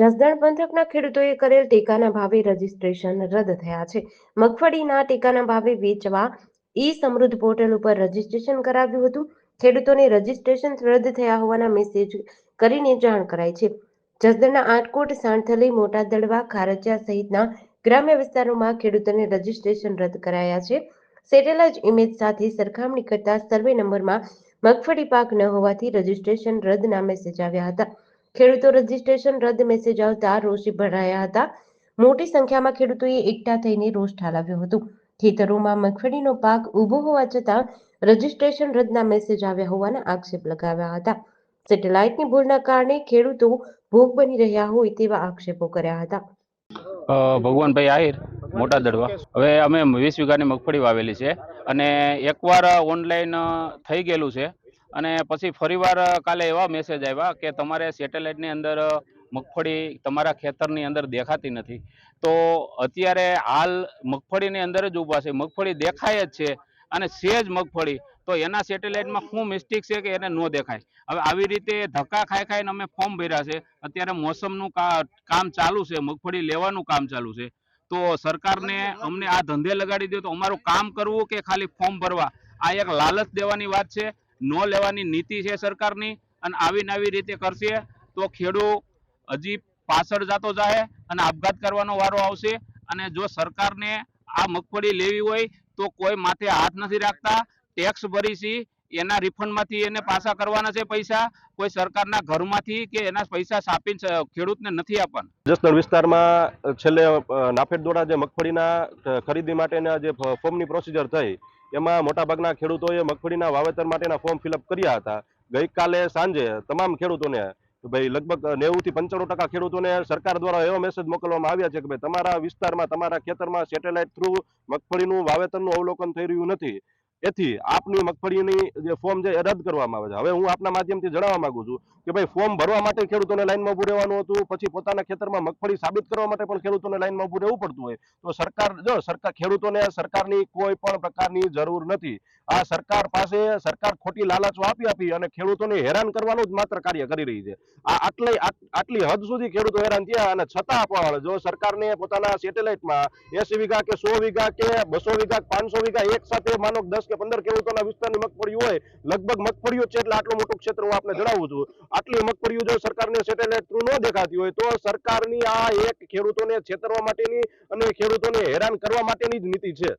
જસદણ પંથકના ખેડૂતોએ કરેલ ટેકાના ભાવે રજીસ્ટ્રેશન રદ થયા છે. મગફળીના ટેકાના ભાવે વેચવા ઈ સમૃદ્ધ પોર્ટલ ઉપર રજીસ્ટ્રેશન કરાવ્યું હતું. ખેડૂતોને રજીસ્ટ્રેશન રદ થયા હોવાના મેસેજ કરીને જાણ કરાઈ છે. જસદણના આટકોટ સાણથલી મોટા દડવા ખારચિયા સહિતના ગ્રામ્ય વિસ્તારોમાં ખેડૂતોને રજીસ્ટ્રેશન રદ કરાયા છે. સેટેલાઇટ ઇમેજ સાથે સરખામણી કરતા સર્વે નંબરમાં મગફળી પાક ન હોવાથી રજીસ્ટ્રેશન રદના મેસેજ આવ્યા હતા. ખેડૂતો રજીસ્ટ્રેશન રદ મેસેજ આવતા રોષે ભરાયા હતા. મોટી સંખ્યામાં ખેડૂતોએ એકઠા થઈને રોષ ઠાલવ્યો હતો. ખેતરોમાં મગફળીનો પાક ઊભો હોવા છતાં રજીસ્ટ્રેશન રદના મેસેજ આવ્યા હોવાના આક્ષેપ લગાવ્યા હતા. સેટેલાઇટની ભૂલના કારણે ખેડૂતો ભોગ બની રહ્યા હોય તેવા આક્ષેપો કર્યા હતા. ભગવાનભાઈ આહિર, મોટા દડવા. હવે અમે વીસ વીઘાની મગફળી વાવેલી છે અને એકવાર ઓનલાઈન થઈ ગયેલું છે. અને પછી ફરીવાર કાલે એવા મેસેજ આવ્યા કે તમારે સેટેલાઇટની અંદર મગફળી તમારા ખેતરની અંદર દેખાતી નથી. તો અત્યારે હાલ મગફળીની અંદર જ ઊભા છે. મગફળી દેખાય જ છે અને છે જ મગફળી. તો એના સેટેલાઇટમાં શું મિસ્ટેક છે કે એને ન દેખાય? હવે આવી રીતે ધક્કા ખાઈ ખાઈને અમે ફોર્મ ભર્યા છે. અત્યારે મોસમનું કામ ચાલુ છે. મગફળી લેવાનું કામ ચાલુ છે. તો સરકારને અમને આ ધંધે લગાડી દે તો અમારું કામ કરવું કે ખાલી ફોર્મ ભરવા? આ એક લાલચ દેવાની વાત છે. ન લેવાની નીતિ છે સરકારની અને આવી નવી રીતે કરશે, તો ખેડૂત હજી પાછળ જતો જાય અને આપઘાત કરવાનો વારો આવશે. અને જો સરકારને આ મગફળી લેવી હોય, તો કોઈ માથે હાથ નથી રાખતા. ટેક્સ ભરી છે એના રિફંડમાંથી એને પાછા કરવાના છે પૈસા. કોઈ સરકારના ઘરમાંથી કે એના પૈસા સાપીને ખેડૂતને નથી આપવાના. જસદણ વિસ્તારમાં છેલ્લે નાફેડ દ્વારા જે મગફળીના ખરીદી માટેના જે ફોર્મની પ્રોસિજર થઈ એમાં મોટાભાગના ખેડૂતોએ મગફળીના વાવેતર માટેના ફોર્મ ફિલઅપ કર્યા હતા. ગઈકાલે સાંજે તમામ ખેડૂતોને ભાઈ લગભગ નેવું થી પંચાણું ટકા ખેડૂતોને સરકાર દ્વારા એવો મેસેજ મોકલવામાં આવ્યા છે કે ભાઈ તમારા વિસ્તારમાં, તમારા ખેતરમાં સેટેલાઇટ થ્રુ મગફળીનું વાવેતરનું અવલોકન થઈ રહ્યું નથી. એથી આપની મગફળીની જે ફોર્મ છે એ રદ કરવામાં આવે છે. હવે હું આપના માધ્યમથી જણાવવા માંગુ છું કે ભાઈ ફોર્મ ભરવા માટે ખેડૂતોને લાઈનમાં ઉભું રહેવાનું હતું, પછી પોતાના ખેતરમાં મગફળી સાબિત કરવા માટે પણ ખેડૂતોને લાઈનમાં ઉભું રહેવું પડતું હોય. તો સરકાર, જો સરકાર, ખેડૂતોને સરકારની કોઈ પણ પ્રકારની જરૂર નથી. આ સરકાર પાસે સરકાર ખોટી લાલચો આપી આપી અને ખેડૂતોને હેરાન કરવાનું જ માત્ર કાર્ય કરી રહી છે. આ આટલી આટ- આટલી હદ સુધી ખેડૂતો હેરાન થયા અને છતાં પણ જો સરકારને પોતાના સેટેલાઇટમાં એસી વીઘા કે સો વીઘા કે બસો વીઘા પાંચસો વીઘા એક સાથે માનો દસ કે પંદર ખેડૂતોના વિસ્તારની મગફળી હોય, લગભગ મગફળીઓ છે એટલે આટલું મોટું ક્ષેત્ર હું આપને જણાવું છું. આટલી મગફળીઓ જો સરકારને સેટેલાઇટ થ્રુ ન દેખાતી હોય, તો સરકારની આ એક ખેડૂતોને છેતરવા માટેની અને ખેડૂતોને હેરાન કરવા માટેની જ નીતિ છે.